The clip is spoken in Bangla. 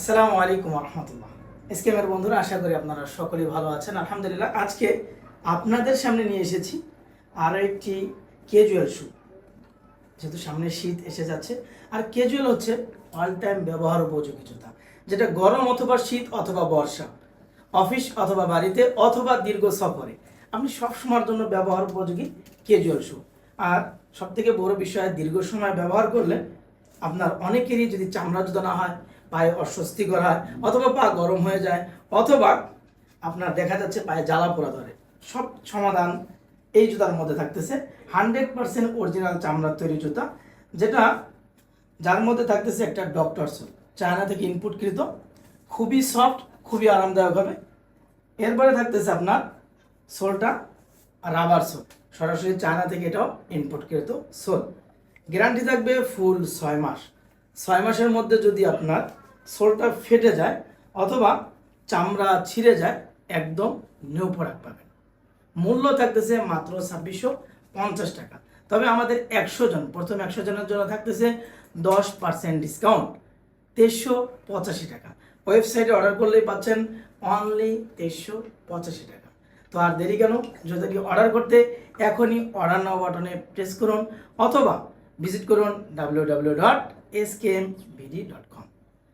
আসসালামু আলাইকুম রহমতুল্লাহ এসকেমের বন্ধুরা, আশা করি আপনারা সকলেই ভালো আছেন। আলহামদুলিল্লাহ, আজকে আপনাদের সামনে নিয়ে এসেছি আরও একটি ক্যাজুয়াল শু যেহেতু সামনে শীত এসে যাচ্ছে, আর ক্যাজুয়াল হচ্ছে অল টাইম ব্যবহার উপযোগী জুতা যেটা গরম অথবা শীত অথবা বর্ষা, অফিস অথবা বাড়িতে অথবা দীর্ঘ সফরে। আপনি সব সময়ের জন্য ব্যবহার উপযোগী ক্যাজুয়াল শু আর সব থেকে বড় বিষয়, দীর্ঘ সময় ব্যবহার করলে আপনার অনেকেরই যদি চামড়া জুতা না হয় পায়ে অস্বস্তিকর হয়, অথবা পা গরম হয়ে যায়, অথবা আপনার দেখা যাচ্ছে পায়ে জ্বালা পোড়া ধরে। সব সমাধান এই জুতার মধ্যে থাকতেছে। হান্ড্রেড পার্সেন্ট অরিজিনাল চামড়ার তৈরি জুতা, যেটা যার মধ্যে থাকতেছে একটা ডক্টর সোল চায়না থেকে ইনপুটকৃত খুবই সফট, খুবই আরামদায়ক হবে। এরপরে থাকতেছে আপনার সোলটা রাবার সোল। সরাসরি চায়না থেকে এটাও ইনপুটকৃত সোল। গ্যারান্টি থাকবে ফুল ছয় মাস। ছয় মাসের মধ্যে যদি আপনার সোলটা ফেটে যায় অথবা চামড়া ছিঁড়ে যায়, একদম নিউ প্রোডাক্ট পাবেন। মূল্য থাকতেছে মাত্র ছাব্বিশশো পঞ্চাশ টাকা। তবে আমাদের একশো জন, প্রথম একশো জনের জন্য থাকতেছে দশ পার্সেন্ট ডিসকাউন্ট, তেইশশো পঁচাশি টাকা। ওয়েবসাইটে অর্ডার করলেই পাচ্ছেন অনলি তেইশশো পঁচাশি টাকা। তো আর দেরি কেন? যদি অর্ডার করতে এখনই অর্ডার নাও বাটনে প্রেস করুন অথবা ভিজিট করুন W W dot S K M BD dot com